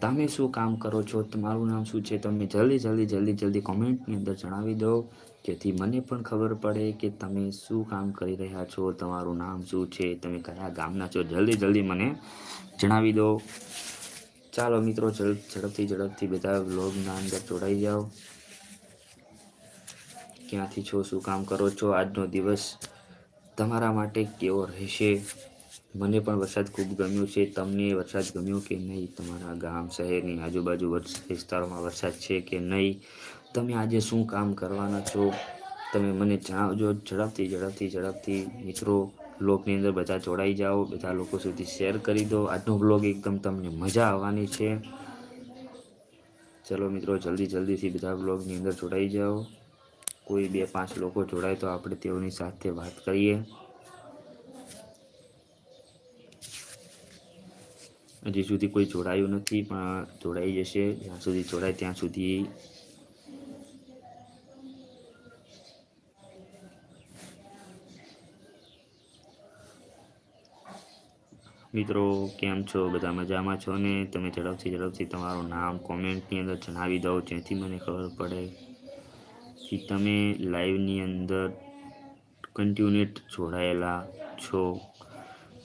તમે શું કામ કરો છો? તમારું નામ શું છે? તમે જલ્દી જલ્દી જલ્દી જલ્દી કોમેન્ટની અંદર જણાવી દો જેથી મને પણ ખબર પડે કે તમે શું કામ કરી રહ્યા છો, તમારું નામ શું છે, તમે કયા ગામના છો? જલ્દી જલ્દી મને જણાવી દો. ચાલો મિત્રો ઝડપ ઝડપથી ઝડપથી બધા વ્લોગના અંદર જોડાઈ જાઓ. ક્યાંથી છો, શું કામ કરો છો? આજનો દિવસ તમારા માટે કેવો રહેશે? મને પણ વરસાદ ખૂબ ગમ્યો છે. તમને વરસાદ ગમ્યો કે નહીં? તમારા ગામ, શહેરની આજુબાજુ વિસ્તારોમાં વરસાદ છે કે નહીં? તમે આજે શું કામ કરવાના છો? તમે મને જણાવજો. ઝડપથી ઝડપથી ઝડપથી. મિત્રો બ્લોગની અંદર બધા જોડાઈ જાઓ. બધા લોકો સુધી શેર કરી દો. આજનો બ્લોગ એકદમ તમને મજા આવવાની છે. ચલો મિત્રો, જલ્દી, જલ્દીથી બધા બ્લોગની અંદર જોડાઈ જાઓ. કોઈ બે, પાંચ લોકો જોડાય તો આપણે તેઓની સાથે વાત કરીએ. હજી સુધી કોઈ જોડાયું નથી, પણ જોડાઈ જશે. જ્યાં સુધી જોડાય ત્યાં સુધી મિત્રો, કેમ છો? બધા મજામાં છો ને? તમે ઝડપથી ઝડપથી તમારું નામ કોમેન્ટની અંદર જણાવી દો, જેથી મને ખબર પડે કે તમે લાઈવની અંદર કન્ટિન્યુટ જોડાયેલા છો.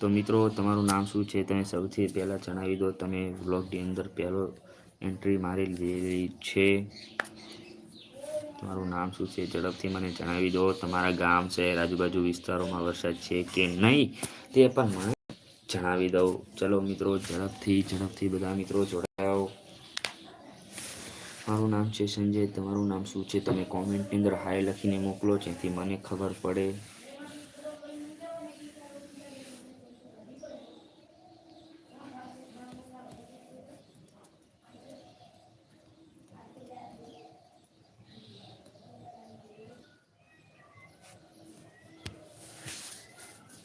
તો મિત્રો, તમારું નામ શું છે? તમે સૌથી પહેલાં જણાવી દો. તમે વ્લોગની અંદર પહેલો એન્ટ્રી મારી લીધેલી છે. તમારું નામ શું છે? ઝડપથી મને જણાવી દો. તમારા ગામ, શહેર, આજુબાજુ વિસ્તારોમાં વરસાદ છે કે નહીં તે પણ મને જણાવી દઉં ચલો મિત્રો, ઝડપથી ઝડપથી બધા મિત્રો જોડાયો મારું નામ છે સંજય. તમારું નામ શું છે? તમે કોમેન્ટની અંદર હાય લખીને મોકલો, જેથી મને ખબર પડે.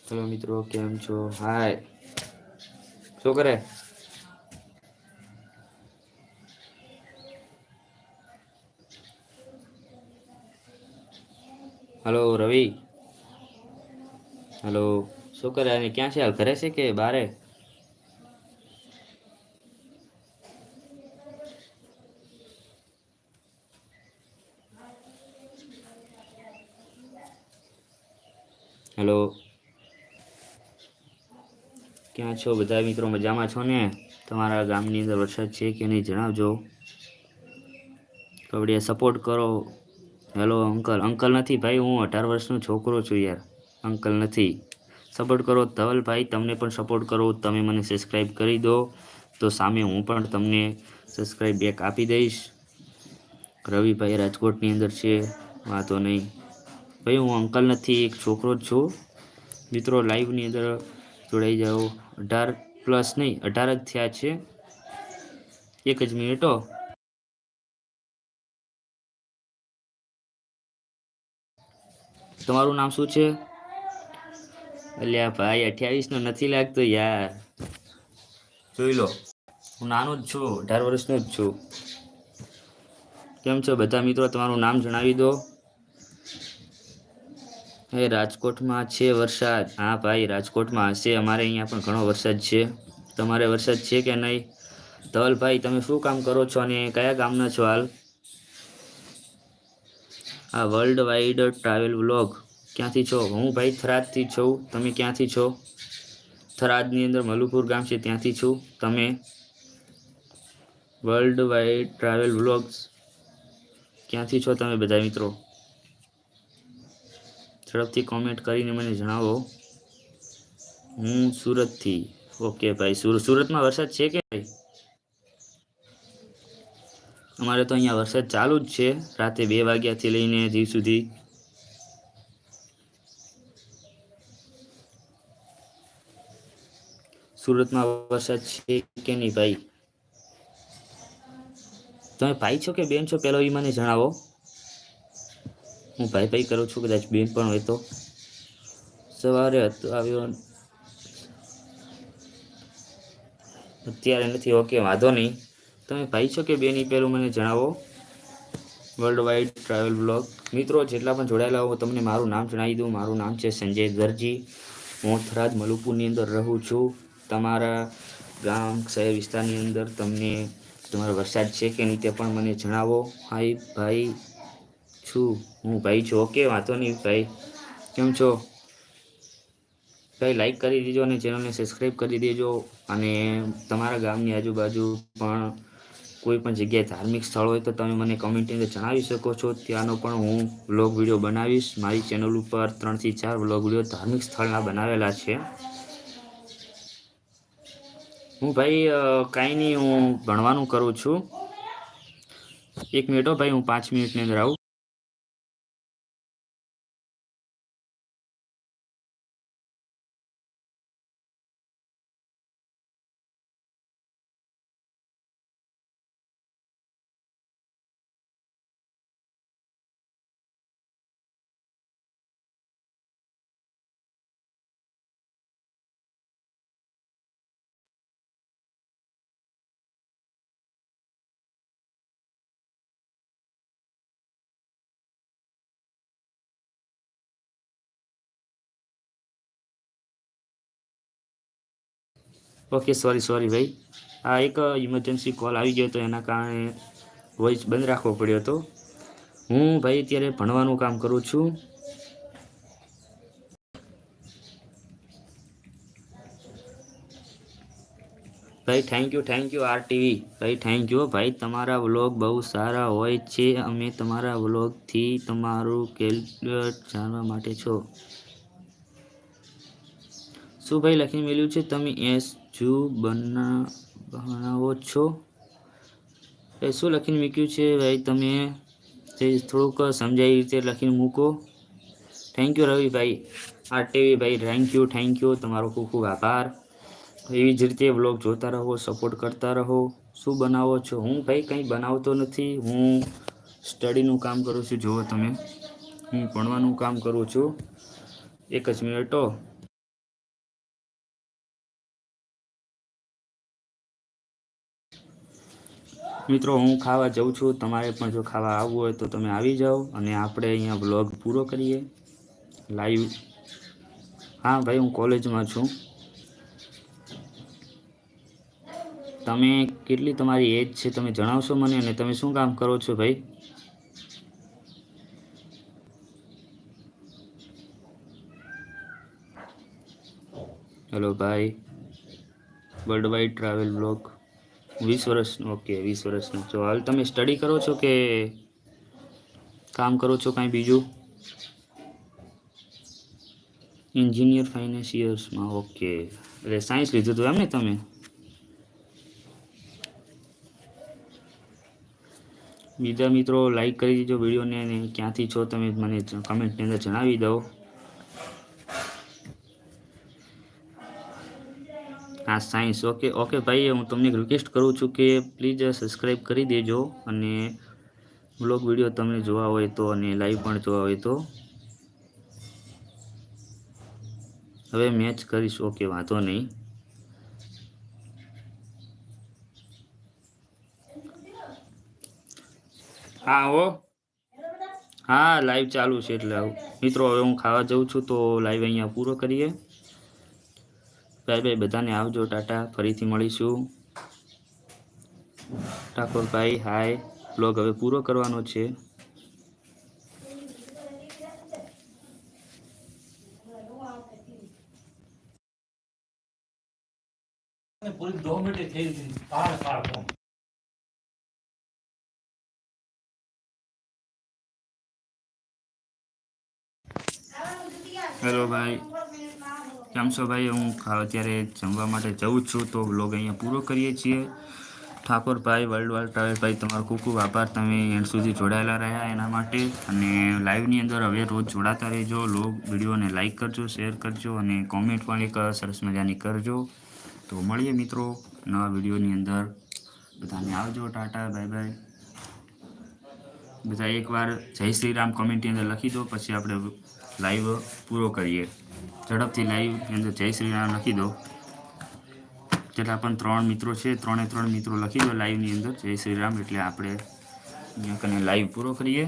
ચલો મિત્રો કેમ છો? હાય શું કરે? હલો રવિ હલો શું કરે? અને ક્યાં છે? હાલ ઘરે છે કે બારે? હેલો ક્યાં છો? બધા મિત્રો મજામાં છો ને? તમારા ગામની અંદર વરસાદ છે કે નહીં જણાવજો. કબડિયા સપોર્ટ કરો. હેલો અંકલ અંકલ નથી ભાઈ, હું અઢાર વર્ષનો છોકરો છું યાર. અંકલ નથી. સપોર્ટ કરો ધવલભાઈ તમને પણ સપોર્ટ કરો. તમે મને સબસ્ક્રાઈબ કરી દો. તો સામે હું પણ તમને સબસ્ક્રાઈબ બેક આપી દઈશ. રવિભાઈ રાજકોટની અંદર છે, વાંધો નહીં. ભાઈ, હું અંકલ નથી, એક છોકરો જ છું. મિત્રો લાઈવની અંદર જોડાઈ જાઓ. અઢાર પ્લસ નહીં, અઢાર જ થયા છે. એક જ મિનિટો તમારું નામ શું છે? અલ્યા ભાઈ, અઠ્યાવીસ નો નથી લાગતો યાર. જોઈ લો, હું નાનો જ છું, અઢાર વર્ષનો જ છું. કેમ છો બધા મિત્રો? તમારું નામ જણાવી દો. હે રાજકોટમાં છે વરસાદ. હા ભાઈ, રાજકોટમાં હશે. અમારે અહીંયા પણ ઘણો વરસાદ છે. તમારે વરસાદ છે કે નહીં? ધવલભાઈ તમે શું કામ કરો છો અને કયા ગામના છો હાલ? આ વર્લ્ડ વાઇડ ટ્રાવેલ વ્લોગ ક્યાંથી છો? હું ભાઈ થરાદથી છું. તમે ક્યાંથી છો? થરાદની અંદર મલુપુર ગામ છે, ત્યાંથી છું. તમે? વર્લ્ડ વાઇડ ટ્રાવેલ વ્લોગ્સ ક્યાંથી છો તમે બધા મિત્રો? ઝડપથી કોમેન્ટ કરીને મને જણાવો. હું સુરતથી. ઓકે ભાઈ સુરત સુરતમાં વરસાદ છે કે ભાઈ અમારે તો અહીંયા વરસાદ ચાલુ જ છે. રાતે બે વાગ્યાથી લઈને હજી સુધી. સુરતમાં વરસાદ છે કે નહીં ભાઈ? તમે ભાઈ છો કે બેન છો? પેલો એ મને જણાવો. હું ભાઈ ભાઈ કરું છું, કદાચ બેન પણ હોય તો. સવારે હતો, આવ્યો. અત્યારે નથી, ઓકે, વાંધો નહીં. તમે ભાઈ છો કે બેન પહેલું મને જણાવો. વર્લ્ડ વાઇડ ટ્રાવેલ બ્લોગ મિત્રો, જેટલા પણ જોડાયેલા હો તમને મારું નામ જણાવી દઉં. મારું નામ છે સંજય દરજી. હું થરાદ મલુપુરની અંદર રહું છું. તમારા ગામ, શહેર વિસ્તારની અંદર તમને તમારો વરસાદ છે કે નહીં તે પણ મને જણાવો. હાય ભાઈ. છું. હું ભાઈ છું. ઓકે, વાંધો નહીં ભાઈ. કેમ છો? ભાઈ લાઈક કરી દેજો અને ચેનલને સબસ્ક્રાઈબ કરી દેજો. અને તમારા ગામની આજુબાજુ પણ કોઈ પણ જગ્યાએ ધાર્મિક સ્થળ હોય તો તમે મને કમેન્ટની અંદર જણાવી શકો છો. ત્યાંનો પણ હું વ્લોગ વીડિયો બનાવીશ. મારી ચેનલ ઉપર ત્રણથી ચાર વ્લોગ વીડિયો ધાર્મિક સ્થળના બનાવેલા છે. હું ભાઈ કાંઈ નહીં, હું ભણવાનું કરું છું. એક મિનિટો ભાઈ, હું પાંચ મિનિટની અંદર આવું. ઓકે સોરી સોરી ભાઈ. આ એક ઇમરજન્સી કોલ આવી ગયો હતો એના કારણે વોઇસ બંધ રાખવો પડ્યો હતો. હું ભાઈ અત્યારે ભણવાનું કામ કરું છું. ભાઈ thank you thank you R TV ભાઈ થેન્ક યુ ભાઈ, તમારા વ્લોગ બહુ સારા હોય છે. અમે તમારા વ્લોગથી તમારું કેલ્ક્યુલેટ જાણવા માટે છો. શું ભાઈ લખીને મેળ્યું છે? તમે એસ જુ બના બનાવો છો? એ શું લખીને મૂક્યું છે ભાઈ? તમે તે થોડુંક સમજાય રીતે લખીને મૂકો. થેન્ક યુ રવિભાઈ આરટીવી ભાઈ થેન્ક યુ થેન્ક યુ તમારો ખૂબ ખૂબ આભાર. એવી જ રીતે વ્લોગ જોતા રહો સપોર્ટ કરતા રહો. શું બનાવો છો? હું ભાઈ કંઈ બનાવતો નથી. હું સ્ટડીનું કામ કરું છું. જુઓ તમે. હું ભણવાનું કામ કરું છું. એક જ મિનિટો મિત્રો, હું ખાવા જાઉં છું. તમારે પણ જો ખાવા આવવું હોય તો તમે આવી જાઓ અને આપણે અહીંયા વ્લોગ પૂરો કરીએ. લાઈવ હા, ભાઈ, હું કોલેજમાં છું. તમે કેટલી તમારી એજ છે તમે જણાવશો મને અને તમે શું કામ કરો છો ભાઈ? હેલો ભાઈ. વર્લ્ડ વાઇડ ટ્રાવેલ બ્લોગ વીસ વર્ષનું, ઓકે, વીસ વર્ષનું. તો હાલ તમે સ્ટડી કરો છો કે કામ કરો છો કાંઈ બીજું? એન્જિનિયર ફાઇનાન્સિયર્સમાં ઓકે. એટલે સાયન્સ લીધું હતું એમ ને તમે? બીજા મિત્રો લાઈક કરી દેજો વિડીયોને ક્યાંથી છો તમે મને કમેન્ટની અંદર જણાવી દો. હા સાયન્સ. ઓકે ઓકે ભાઈ હું તમને રિક્વેસ્ટ કરું છું કે પ્લીઝ સબસ્ક્રાઈબ કરી દેજો અને બ્લોગ વીડિયો તમને જોવા હોય તો અને લાઈવ પણ જોવા હોય તો. હવે મેચ કરીશ. ઓકે વાંધો નહીં. હા, હો. હા લાઈવ ચાલુ છે એટલે મિત્રો, હવે હું ખાવા જાઉં છું તો લાઈવ અહીંયા પૂરો કરીએ. બાય બધાને આવજો ટાટા. ફરીથી મળીશું. ઠાકોરભાઈ હાય. બ્લોગ હવે પૂરો કરવાનો છે. પૂરી દો મિનિટ થઈ. હેલો ભાઈ કેમ છો હું અત્યારે જમવા માટે જઉં છું તો બ્લોગ અહીંયા પૂરો કરીએ છીએ. ઠાકોરભાઈ વર્લ્ડ વાઇડ ટ્રાવેલભાઈ તમારો ખૂબ ખૂબ આભાર. તમે એન્ડ સુધી જોડાયેલા રહ્યા એના માટે. અને લાઈવની અંદર હવે રોજ જોડાતા રહેજો. લોગ વિડીયોને લાઈક કરજો શેર કરજો અને કોમેન્ટ પણ એક સરસ મજાની કરજો. તો મળીએ મિત્રો નવા વિડીયોની અંદર. બધાને આવજો. Tata, bye bye. બધા એકવાર જય શ્રી રામ કોમેન્ટની અંદર લખી દો. પછી આપણે લાઈવ પૂરો કરીએ. ઝડપથી લાઈવની અંદર જય શ્રી રામ લખી દો. જેટલા પણ ત્રણ મિત્રો છે, ત્રણે ત્રણ મિત્રો લખી દો લાઈવની અંદર. જય શ્રી રામ એટલે આપણે કને લાઈવ પૂરો કરીએ.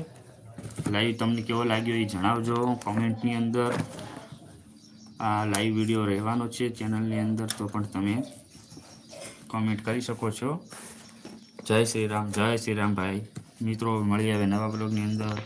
લાઈવ તમને કેવો લાગ્યો એ જણાવજો. કોમેન્ટની અંદર આ લાઈવ વીડિયો રહેવાનો છે. ચેનલની અંદર તો પણ તમે કોમેન્ટ કરી શકો છો. જય શ્રી રામ, જય શ્રી રામ ભાઈ. મિત્રો મળી આવે નવા બ્લોગની અંદર.